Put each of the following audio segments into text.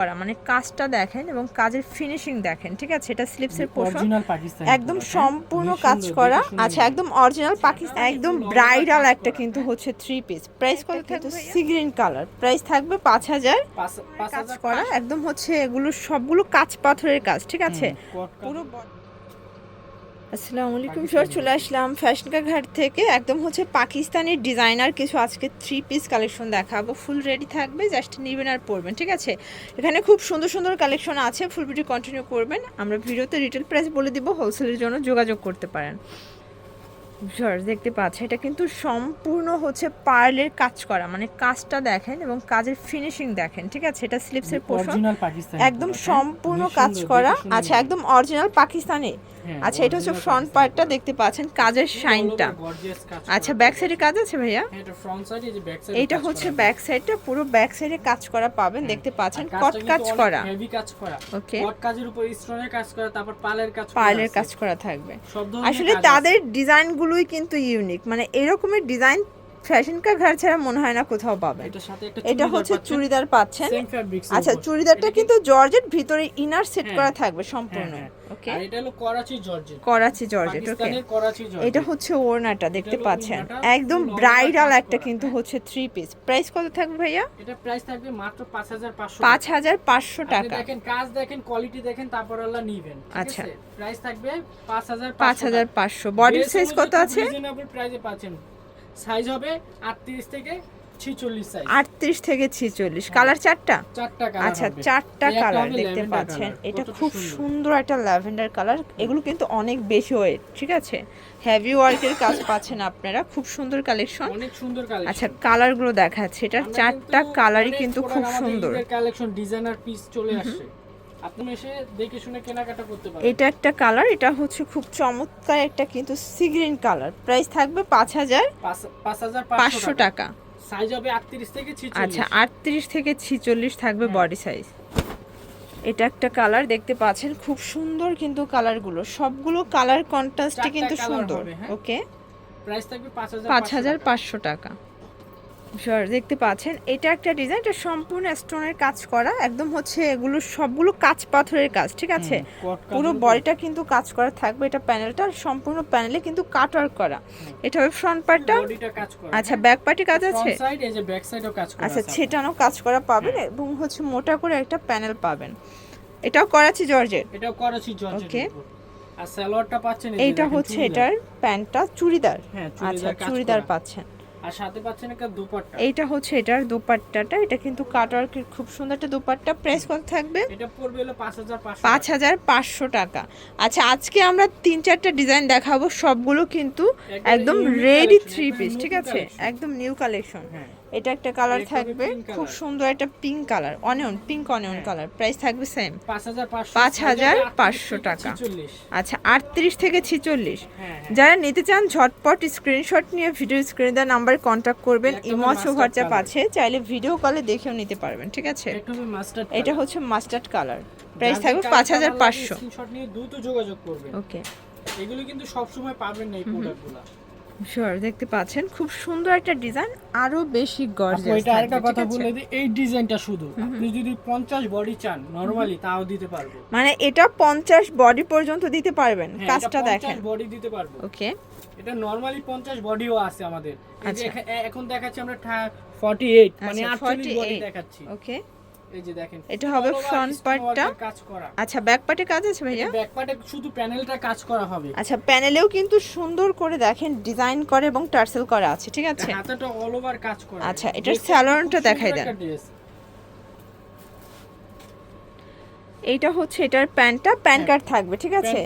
করা মানে কাজটা দেখেন এবং কাজের ফিনিশিং দেখেন ঠিক আছে? এটা স্লিপসের পোশাক। একদম হ্যাঁ? সম্পূর্ণ কাজ করা। আচ্ছা একদম অরিজিনাল পাকিস্তান একদম ব্রাইডাল একটা কিন্তু হচ্ছে থ্রি পিস প্রাইস কত থাকবে সি গ্রিন কালার প্রাইস থাকবে পাঁচ হাজার। কাজ করা একদম হচ্ছে এগুলো সবগুলো কাজ পাথরের কাজ ঠিক আছে। পুরো আসসালামু আলাইকুম সর চলে আসলাম ফ্যাশনকা ঘাট থেকে। একদম হচ্ছে পাকিস্তানের ডিজাইনার কিছু আজকে থ্রি পিস কালেকশন দেখাবো। ফুল রেডি থাকবে জাস্ট নেবেন আর পরবেন, ঠিক আছে? এখানে খুব সুন্দর সুন্দর কালেকশন আছে ফুল ভিডিও কন্টিনিউ করবেন। আমরা ভিডিওতে রিটেল প্রাইস বলে দিব হোলসেলের জন্য যোগাযোগ করতে পারেন। স্যার দেখতে পাচ্ছেন এটা কিন্তু সম্পূর্ণ হচ্ছে পার্লের কাজ করা মানে কাজটা দেখেন এবং কাজের ফিনিশিং দেখেন ঠিক আছে? এটা স্লিপসের পোশাক অরিজিনাল পাকিস্তানি একদম হ্যাঁ? সম্পূর্ণ কাজ করা। আচ্ছা একদম অরিজিনাল পাকিস্তানি হ্যাঁ, আচ্ছা এটা হচ্ছে ফ্রন্ট পার্টটা দেখতে পাচ্ছেন কাজের শাইনটা আচ্ছা ব্যাক সাইডে কাজ আছে ভাইয়া? হ্যাঁ, এটা হচ্ছে ব্যাক সাইডটা পুরো ব্যাক সাইডে কাজ করা পাবেন হ্যাঁ। দেখতে পাচ্ছেন কট কাজ করা। heavy কাজ করা। ওকে কট কাজের উপর স্টোনের কাজ করা তারপর পালের কাজ করা পার্লের কাজ করা থাকবে। আসলে তাদের ডিজাইনগুলোই কিন্তু ইউনিক মানে এরকমের ডিজাইন ফ্যাশন কা ঘর ছাড়া মনে হয় না কোথাও। পাবেন। এটা হচ্ছে চুড়িদার পাচ্ছেন। আচ্ছা চুড়িদারটা কিন্তু জর্জেট ভিতরে ইনার সেট হ্যাঁ। করা থাকবে সম্পূর্ণ। হ্যাঁ, ওকে এটা হলো Karachi georgette. Karachi georgette okay এটা হচ্ছে ওড়নাটা দেখতে পাচ্ছেন। একদম ব্রাইডাল একটা কিন্তু হ্যাঁ। হচ্ছে থ্রি পিস প্রাইস কত থাকবে ভাইয়া? এটা প্রাইস থাকবে মাত্র 5500 পাঁচ হাজার পাঁচশো আপনি টাকা। দেখেন কাজ দেখেন কোয়ালিটি দেখেন তারপর আল্লাহ নিবেন আচ্ছা। প্রাইস থাকবে 5500 পাঁচ হাজার পাঁচশো। বডির সাইজ কত আছে? রিজনেবল প্রাইসে পাচ্ছেন। সাইজ হবে 38 থেকে 46 সাইজ। আটত্রিশ থেকে ছিচল্লিশ। কালার চারটা? চারটা কালার আচ্ছা চারটা কালার দেখতে পাচ্ছেন। এটা খুব সুন্দর। একটা ল্যাভেন্ডার কালার। এগুলো কিন্তু অনেক বেশি ওয়েট ঠিক আছে? হেভি ওয়ার্কের কাজ পাচ্ছেন আপনারা। খুব সুন্দর কালেকশন অনেক সুন্দর কালেকশন আচ্ছা কালারগুলো দেখাচ্ছে। এটার চারটা কালারই কিন্তু খুব সুন্দর। কালেকশন ডিজাইনার পিস চলে আসছে। আপনি এসে দেখে শুনে কেনাকাটা করতে পারেন। এটা একটা কালার এটা হচ্ছে খুব চমৎকার একটা কিন্তু সিগ্রিন কালার। প্রাইস থাকবে পাঁচ হাজার পাঁচ- 5500 পাঁচশো টাকা। সাইজ হবে 38 থেকে আচ্ছা আটত্রিশ থেকে ছিচল্লিশ থাকবে হ্যাঁ। Body size. এটা একটা কালার দেখতে পাচ্ছেন খুব সুন্দর কিন্তু কালারগুলো। সবগুলো কালার কন্ট্রাস্টই চারটা কিন্তু সুন্দর। হ্যাঁ। ওকে? প্রাইস থাকবে পাঁচ হাজার পাঁচশো টাকা। দেখতে পাচ্ছেন। এটা একটা ডিজাইন এটা সম্পূর্ণ স্টোনের কাজ করা। একদম হচ্ছে এগুলো সবগুলো কাঁচ পাথরের কাজ ঠিক আছে? পুরো বডিটা কিন্তু কাজ করা থাকবে এটা প্যানেলটা সম্পূর্ণ প্যানেলে কিন্তু কাট ওয়ার্ক করা। এটা হবে ফ্রন্ট পার্টটা আচ্ছা ব্যাক পার্টি কাজ আছে? আচ্ছা ছেটানো কাজ করা পাবেন। এবং হচ্ছে মোটা করে একটা প্যানেল পাবেন। এটাও করাচি জর্জেট এটাও করাচি জর্জেট Okay. আর সালোয়ারটা পাচ্ছেন এই এইটা হচ্ছে এটার প্যান্টটা চুড়িদার। হ্যাঁ আচ্ছা চুড়িদার। পাচ্ছেন। আর সাথে পাচ্ছেন একটা দুপাট্টা। এইটা হচ্ছে এটার দুপাট্টাটা। এটা কিন্তু কাটওয়ার্কের খুব সুন্দর একটা দুপাট্টা। প্রাইস কত থাকবে? এটা পড়বে হলো 5500 পাঁচ হাজার পাঁচশো টাকা। আচ্ছা আজকে আমরা তিন চারটা ডিজাইন দেখাবো। সবগুলো কিন্তু একদম একদম রেডি থ্রি পিস ঠিক আছে? একদম নিউ কালেকশন হ্যাঁ। এটা একটা কালার থাকবে। খুব সুন্দর একটা pink colour onion pink onion. Colour price থাকবে সেম 5500 পাঁচ হাজার 38 পাঁচশো টাকা। 46 আচ্ছা আটত্রিশ থেকে ছিচল্লিশ। হ্যাঁ হ্যাঁ। যারা নিতে চান ঝটপট স্ক্রিনশট নিয়ে ভিডিও স্ক্রিনে দেওয়া নাম্বারে কন্ট্যাক্ট করবেন। একটা ইমো হবে হোয়াটসঅ্যাপ আছে চাইলে ভিডিও কলে দেখেও নিতে পারবেন ঠিক আছে? এটা হচ্ছে মাস্টার্ড কালার প্রাইস থাকবে পাঁচ হাজার পাঁচশো। স্ক্রিনশট নিয়ে দ্রুত যোগাযোগ করবেন। ওকে এগুলো কিন্তু সব সময় পাবেন না এই প্রোডাক্টগুলো শিওর দেখতে পাচ্ছেন খুব সুন্দর একটা ডিজাইন আরও বেশি গর্জিয়াস এটা আরেকটা কথা বলে দিই এই ডিজাইনটা শুধু আপনি যদি 50 বডি চান নরমালি তাও দিতে পারব। মানে এটা পঞ্চাশ বডি পর্যন্ত দিতে পারবেন হ্যাঁ, কাজটা দেখেন। বডি দিতে পারব। ওকে। এটা নরমালি 50 বডিও আছে আমাদের। আচ্ছা। এখন দেখাচ্ছি আমরা ঠা- 48 মানে আচ্ছা, 48 বডি দেখাচ্ছি। ওকে। এই যে দেখেন এটা হবে all over front stone part টা। work এর কাজ করা। আচ্ছা ব্যাক পার্টে কাজ আছে ভাইয়া? ব্যাক পার্টে শুধু প্যানেলটা কাজ করা হবে। আচ্ছা প্যানেলেও কিন্তু সুন্দর করে দেখেন ডিজাইন করে এবং টার্সেল করা আছে ঠিক আছে? হাতাটা অল ওভার কাজ করা। আচ্ছা, এটার টা স্যালোয়ারটা দেখাই দেন। এইটা হচ্ছে এটার প্যান্টটা প্যান কার্ড থাকবে ঠিক আছে?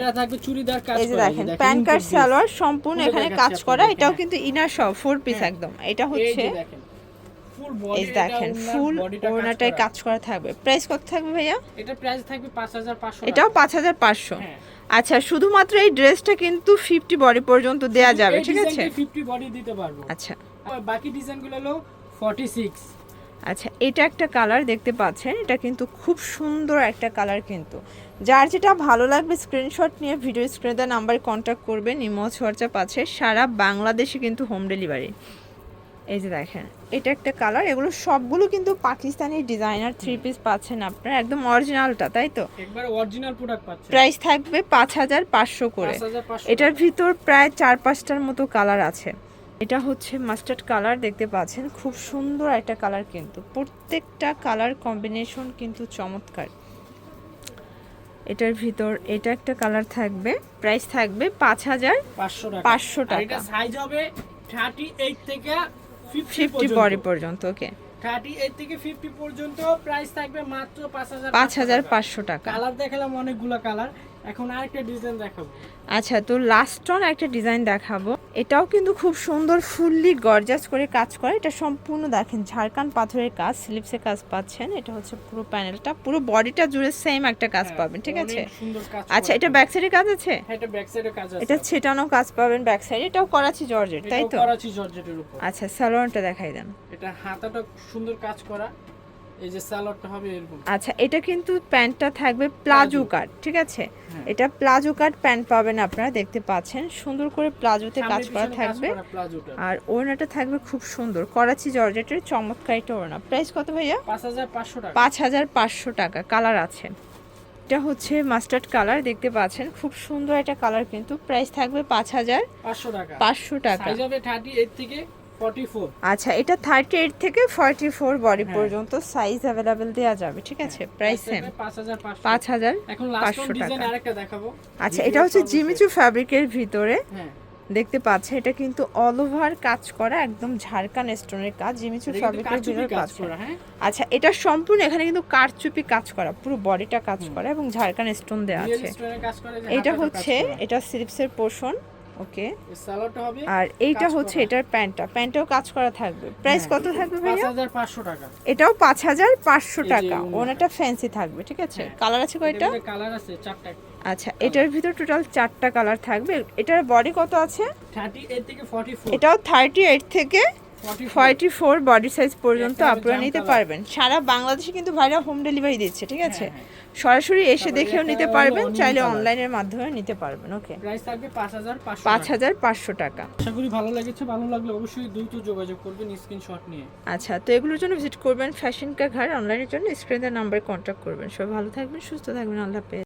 এই যে দেখেন প্যান কার্ড সালোয়ার সম্পূর্ণ এখানে কাজ করা এটাও হ্যাঁ। কিন্তু ইনার সব ফোর পিস হ্যাঁ। একদম। এটা হচ্ছে দেখেন। এই দেখেন ফুল ওড়নাটাই কাজ করা। থাকবে। প্রাইস কত থাকবে ভাইয়া? এটা প্রাইস থাকবে 5500 এটাও পাঁচ হাজার পাঁচশো। হ্যাঁ। আচ্ছা শুধুমাত্র এই ড্রেসটা কিন্তু ফিফটি বডি পর্যন্ত দেয়া যাবে ঠিক আছে? 50 বডি দিতে পারব। আচ্ছা। বাকি ডিজাইনগুলো হলো 46 আচ্ছা এটা একটা কালার দেখতে পাচ্ছেন এটা কিন্তু খুব সুন্দর একটা কালার কিন্তু। যার যেটা ভালো লাগবে স্ক্রিনশট নিয়ে ভিডিও স্ক্রিনে নাম্বারে কন্ট্যাক্ট করবেন ইমো হোয়াটসঅ্যাপ আছে সারা বাংলাদেশে কিন্তু হোম ডেলিভারি এই যে দেখেন এটা একটা কালার এগুলো সবগুলো কিন্তু পাকিস্তানি ডিজাইনার থ্রি পিস পাচ্ছেন আপনারা একদম অরিজিনালটা তাই তো? একবার অরিজিনাল প্রোডাক্ট পাচ্ছেন। প্রাইস থাকবে পাঁচ হাজার পাঁচশো করে। 5500 এটার ভিতর প্রায় চার পাঁচটার মতো কালার আছে। এটা হচ্ছে মাস্টার্ড কালার দেখতে পাচ্ছেন খুব সুন্দর একটা কালার কিন্তু। প্রত্যেকটা কালার কম্বিনেশন কিন্তু চমৎকার। এটার ভিতর এটা একটা কালার থাকবে প্রাইস থাকবে পাঁচ হাজার 500 টাকা। সাইজ হবে 38 থেকে 50 ফিফটি বডি পর্যন্ত। ওকে 38 থেকে 50 পর্যন্ত প্রাইস থাকবে মাত্র 5000 পাঁচ হাজার পাঁচশো টাকা। কালার দেখালাম অনেকগুলো কালার এখন আরেকটা ডিজাইন দেখাবো। আচ্ছা তো লাস্ট অন একটা ডিজাইন দেখাবো। এটাও কিন্তু খুব সুন্দর ফুললি গর্জাস করে কাজ করে। এটা সম্পূর্ণ দেখেন ঝাড়খান পাথরের কাজ স্লিপসে কাজ পাচ্ছেন। এটা হচ্ছে পুরো প্যানেলটা পুরো বডিটা জুড়ে সেম একটা কাজ হ্যাঁ, পাবেন ঠিক আছে? আচ্ছা এটা। ব্যাক সাইডে কাজ আছে? হ্যাঁ, এটা ব্যাক সাইডে কাজ আছে। এটা ছেটানো কাজ পাবেন ব্যাক সাইডে এটাও করাচি জর্জেট তাই তো? করাচি জর্জেটের উপর। আচ্ছা সালোয়ারটা দেখাই দেন। এটা হাতাটা সুন্দর কাজ করা। এই যে সালোয়ারটা হবে এরকম। আচ্ছা এটা কিন্তু প্যান্টটা থাকবে প্লাজো। কাট ঠিক আছে? হ্যাঁ। এটা প্লাজো কাট প্যান্ট পাবেন আপনারা দেখতে পাচ্ছেন। সুন্দর করে প্লাজোতে কাজ করা থাকবে। আর ওড়নাটা থাকবে খুব সুন্দর করাচি জর্জেটের চমৎকার একটা ওড়না। প্রাইস কত ভাইয়া? পাঁচ হাজার পাঁচশো টাকা। কালার আছে। এটা হচ্ছে মাস্টার্ড কালার দেখতে পাচ্ছেন খুব সুন্দর একটা কালার কিন্তু। প্রাইস থাকবে পাঁচ হাজার 500 টাকা। পাঁচশো টাকা। সাইজ হবে 38 থেকে 44 আচ্ছা এটা থার্টি এইট থেকে ফর্টি ফোর বডি হ্যাঁ। পর্যন্ত সাইজ অ্যাভেলেবেল দেওয়া যাবে ঠিক আছে? প্রাইস সেম 5500 পাঁচ হাজার এখন লাস্ট পাঁচশো ডিজাইন টাকা। আরেকটা দেখাবো। আচ্ছা এটা হচ্ছে জিমিচু ফ্যাব্রিকের ভিতরে। হ্যাঁ। দেখতে পাচ্ছেন এটা কিন্তু অল ওভার কাজ করা একদম ঝাড়খান স্টোনের কাজ। জিমিচু ফ্যাব্রিকের ভিতরে কাজ করা হ্যাঁ। আচ্ছা এটা সম্পূর্ণ এখানে কিন্তু কারচুপি কাজ করা পুরো বডিটা কাজ করা এবং ঝাড়খান স্টোন দেওয়া আছে। এটা হচ্ছে। এটা স্লিপসের পোর্শন ওকে। আর এইটা হচ্ছে এটার প্যান্টটা। প্যান্টটাও কাজ করা থাকবে। প্রাইস হ্যাঁ, কত থাকবে ভাইয়া? 5500 টাকা। এটাও পাঁচ হাজার পাঁচশো টাকা। ওনাটা ফ্যান্সি থাকবে ঠিক আছে? হ্যাঁ। কালার আছে কয়টা? কালার আছে চারটা। আচ্ছা এটার ভিতর টোটাল চারটা কালার থাকবে। এটার বডি কত আছে? 38 থেকে 44 এটাও থার্টি এইট থেকে 44 ফর্টি ফোর বডি সাইজ পর্যন্ত আপনারা নিতে পারবেন। সারা বাংলাদেশে কিন্তু ভাইরা হোম ডেলিভারি দিচ্ছে ঠিক আছে? হ্যাঁ, হ্যাঁ। সরাসরি এসে দেখেও নিতে পারবেন চাইলে অনলাইনের মাধ্যমে নিতে পারবেন ওকে প্রাইস থাকবে 5500 পাঁচ টাকা। হাজার পাঁচশো টাকা। আশা করি ভালো লেগেছে ভালো লাগলে অবশ্যই দ্রুত যোগাযোগ করবেন স্ক্রিনশট নিয়ে। আচ্ছা তো এগুলোর জন্য ভিজিট করবেন ফ্যাশন কা ঘর অনলাইনের জন্য স্ক্রিনের নাম্বারে কন্ট্যাক্ট করবেন। সবাই ভালো থাকবেন সুস্থ থাকবেন আল্লাহ হাফেজ।